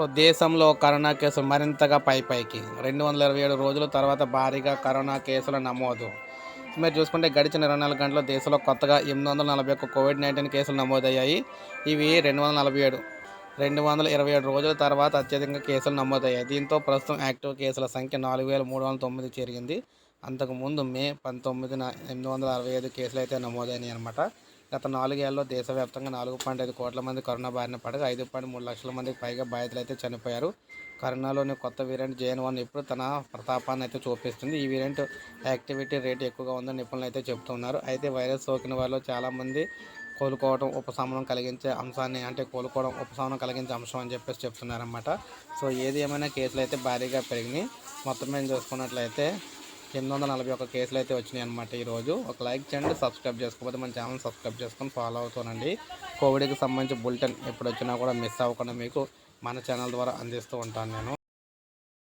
So దేశంలో corona కేసులు మరింతగా పై పైకి. రెండు వందల ఇరవై ఏడు రోజుల తర్వాత భారీగా కరోనా కేసుల నమోదు. మీరు చూసుకుంటే గడిచిన ఇరవై నాలుగు గంటల్లో దేశంలో కొత్తగా ఎనిమిది వందల నలభై ఒక్క కోవిడ్ నైన్టీన్ కేసులు నమోదయ్యాయి. ఇవి రెండు వందల నలభై ఏడు రెండు వందల ఇరవై ఏడు రోజుల తర్వాత అత్యధికంగా కేసులు నమోదయ్యాయి. దీంతో ప్రస్తుతం యాక్టివ్ కేసుల సంఖ్య నాలుగు వేల మూడు వందల తొమ్మిది చేరింది. అంతకుముందు మే పంతొమ్మిదిన ఎనిమిది వందల అరవై ఐదు కేసులు అయితే నమోదైనాయి అనమాట గత నాలుగేళ్ళలో దేశవ్యాప్తంగా నాలుగు పాయింట్ ఐదు కోట్ల మంది కరోనా బారిన పడగా ఐదు పాయింట్ మూడు లక్షల మందికి పైగా బాధితులు అయితే చనిపోయారు. కరోనాలోని కొత్త వేరియంట్ జేఎన్ వన్ ఇప్పుడు తన ప్రతాపాన్ని అయితే చూపిస్తుంది. ఈ వేరియంట్ యాక్టివిటీ రేట్ ఎక్కువగా ఉందని నిపుణులు అయితే చెబుతున్నారు. అయితే వైరస్ సోకిన వారిలో చాలామంది కోలుకోవడం ఉపశమనం కలిగించే అంశాన్ని అంటే కోలుకోవడం ఉపశమనం కలిగించే అంశం అని చెప్పేసి చెప్తున్నారన్నమాట. సో ఏది ఏమైనా కేసులు అయితే భారీగా పెరిగినాయి. మొత్తం మేము చూసుకున్నట్లయితే ఎనిమిది వందల నలభై ఒక్క కేసులు అయితే వచ్చినాయి అనమాట ఈరోజు. ఒక లైక్ చేయండి సబ్స్క్రైబ్ చేసుకోకపోతే మన ఛానల్ సబ్స్క్రైబ్ చేసుకొని ఫాలో అవుతానండి. కోవిడ్కి సంబంధించి బులెటిన్ ఎప్పుడు వచ్చినా కూడా మిస్ అవ్వకుండా మీకు మన ఛానల్ ద్వారా అందిస్తూ ఉంటాను నేను.